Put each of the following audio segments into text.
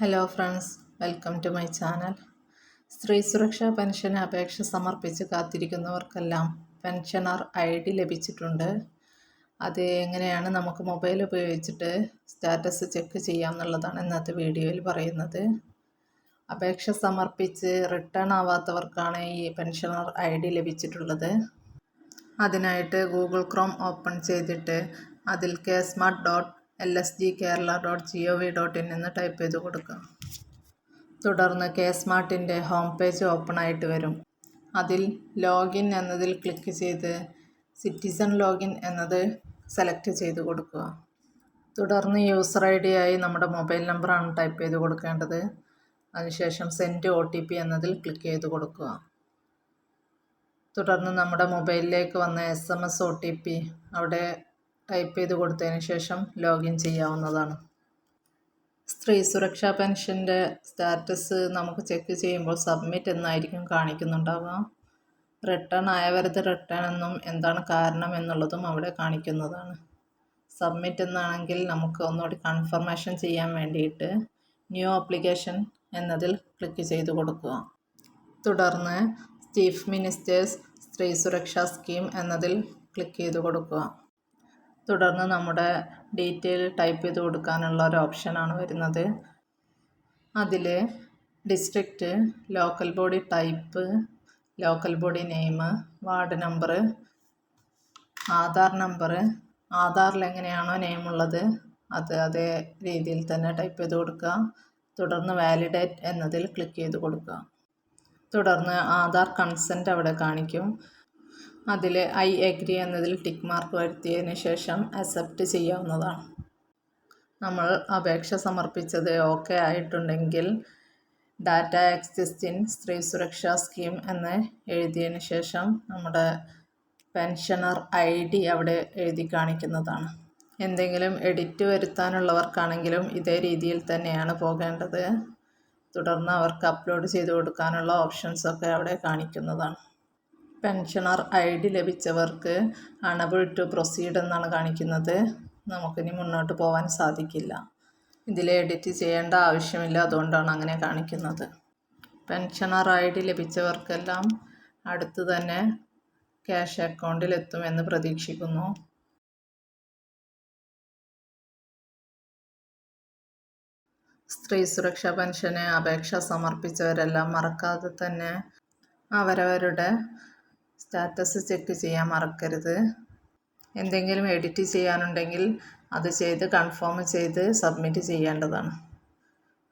Hello friends welcome to my channel സ്ത്രീ സുരക്ഷാ pension അപേക്ഷ സമർപ്പിച്ച് കാത്തിരിക്കുന്നവർക്കെല്ലാം പെൻഷനർ ഐ ഡി ലഭിച്ചിട്ടുണ്ട്. അത് എങ്ങനെയാണ് നമുക്ക് മൊബൈൽ ഉപയോഗിച്ചിട്ട് സ്റ്റാറ്റസ് ചെക്ക് ചെയ്യാം എന്നുള്ളതാണ് ഇന്നത്തെ വീഡിയോയിൽ പറയുന്നത്. അപേക്ഷ സമർപ്പിച്ച് റിട്ടേൺ ആവാത്തവർക്കാണ് ഈ പെൻഷനർ ഐ ഡി ലഭിച്ചിട്ടുള്ളത്. അതിനായിട്ട് ഗൂഗിൾ ക്രോം ഓപ്പൺ ചെയ്തിട്ട് അതിൽ K smart dot S G Kerala dot G O V dot in എന്ന് ടൈപ്പ് ചെയ്ത് കൊടുക്കുക തുടർന്ന് കെ സ്മാർട്ടിന്റെ ഹോം പേജ് ഓപ്പൺ ആയിട്ട് വരും. അതിൽ ലോഗിൻ എന്നതിൽ ക്ലിക്ക് ചെയ്ത് സിറ്റിസൺ ലോഗിൻ എന്നത് സെലക്ട് ചെയ്ത് കൊടുക്കുക. തുടർന്ന് യൂസർ ഐ ആയി നമ്മുടെ മൊബൈൽ നമ്പറാണ് ടൈപ്പ് ചെയ്ത് കൊടുക്കേണ്ടത്. അതിനുശേഷം സെൻഡ് ഒ ടി പി എന്നതിൽ ക്ലിക്ക് ചെയ്ത് കൊടുക്കുക. തുടർന്ന് നമ്മുടെ മൊബൈലിലേക്ക് വന്ന S M S O T P അവിടെ ടൈപ്പ് ചെയ്ത് കൊടുത്തതിന് ശേഷം ലോഗിൻ ചെയ്യാവുന്നതാണ്. സ്ത്രീ സുരക്ഷാ പെൻഷന്റെ സ്റ്റാറ്റസ് നമുക്ക് ചെക്ക് ചെയ്യുമ്പോൾ സബ്മിറ്റ് എന്നായിരിക്കും കാണിക്കുന്നുണ്ടാവുക. റിട്ടേൺ ആയവരത് റിട്ടേൺ എന്നും എന്താണ് കാരണം എന്നുള്ളതും അവിടെ കാണിക്കുന്നതാണ്. സബ്മിറ്റ് എന്നാണെങ്കിൽ നമുക്ക് ഒന്നുകൂടി കൺഫർമേഷൻ ചെയ്യാൻ വേണ്ടിയിട്ട് ന്യൂ അപ്ലിക്കേഷൻ എന്നതിൽ ക്ലിക്ക് ചെയ്ത് കൊടുക്കുക. തുടർന്ന് ചീഫ് മിനിസ്റ്റേഴ്സ് സ്ത്രീ സുരക്ഷാ സ്കീം എന്നതിൽ ക്ലിക്ക് ചെയ്ത് കൊടുക്കുക. തുടർന്ന് നമ്മുടെ ഡീറ്റെയിൽ ടൈപ്പ് ചെയ്ത് കൊടുക്കാനുള്ള ഒരു ഓപ്ഷനാണ് വരുന്നത്. അതിൽ district local body type local body name ward number Aadhaar number ആധാറിൽ എങ്ങനെയാണോ നെയിം ഉള്ളത് അത് അതേ രീതിയിൽ തന്നെ ടൈപ്പ് ചെയ്ത് കൊടുക്കുക. തുടർന്ന് വാലിഡേറ്റ് എന്നതിൽ ക്ലിക്ക് ചെയ്ത് കൊടുക്കുക. തുടർന്ന് ആധാർ കൺസെന്റ് അവിടെ കാണിക്കും. അതിൽ ഐ എഗ്രി എന്നതിൽ ടിക്ക് മാർക്ക് വരുത്തിയതിന് ശേഷം അക്സെപ്റ്റ് ചെയ്യാവുന്നതാണ്. നമ്മൾ അപേക്ഷ സമർപ്പിച്ചത് ഓക്കെ ആയിട്ടുണ്ടെങ്കിൽ ഡാറ്റ എക്സിസ്റ്റിൻ സ്ത്രീ സുരക്ഷാ സ്കീം എന്ന് എഴുതിയതിന് ശേഷം നമ്മുടെ പെൻഷനർ ഐ ഡി അവിടെ എഴുതി കാണിക്കുന്നതാണ്. എന്തെങ്കിലും എഡിറ്റ് വരുത്താനുള്ളവർക്കാണെങ്കിലും ഇതേ രീതിയിൽ തന്നെയാണ് പോകേണ്ടത്. തുടർന്ന് അവർക്ക് അപ്ലോഡ് ചെയ്ത് കൊടുക്കാനുള്ള ഓപ്ഷൻസൊക്കെ അവിടെ കാണിക്കുന്നതാണ്. പെൻഷനർ ഐ ഡി ലഭിച്ചവർക്ക് അണബിൾ ടു പ്രൊസീഡ് എന്നാണ് കാണിക്കുന്നത്. നമുക്കിനി മുന്നോട്ട് പോകാൻ സാധിക്കില്ല. ഇതിൽ എഡിറ്റ് ചെയ്യേണ്ട ആവശ്യമില്ല. അതുകൊണ്ടാണ് അങ്ങനെ കാണിക്കുന്നത്. പെൻഷണർ ഐ ഡി ലഭിച്ചവർക്കെല്ലാം അടുത്ത് തന്നെ ക്യാഷ് അക്കൗണ്ടിലെത്തുമെന്ന് പ്രതീക്ഷിക്കുന്നു. സ്ത്രീ സുരക്ഷാ പെൻഷന് അപേക്ഷ സമർപ്പിച്ചവരെല്ലാം മറക്കാതെ തന്നെ അവരവരുടെ സ്റ്റാറ്റസ് ചെക്ക് ചെയ്യാൻ മറക്കരുത്. എന്തെങ്കിലും എഡിറ്റ് ചെയ്യാനുണ്ടെങ്കിൽ അത് ചെയ്ത് കൺഫേം ചെയ്ത് സബ്മിറ്റ് ചെയ്യേണ്ടതാണ്.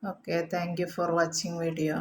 Okay thank you for watching video.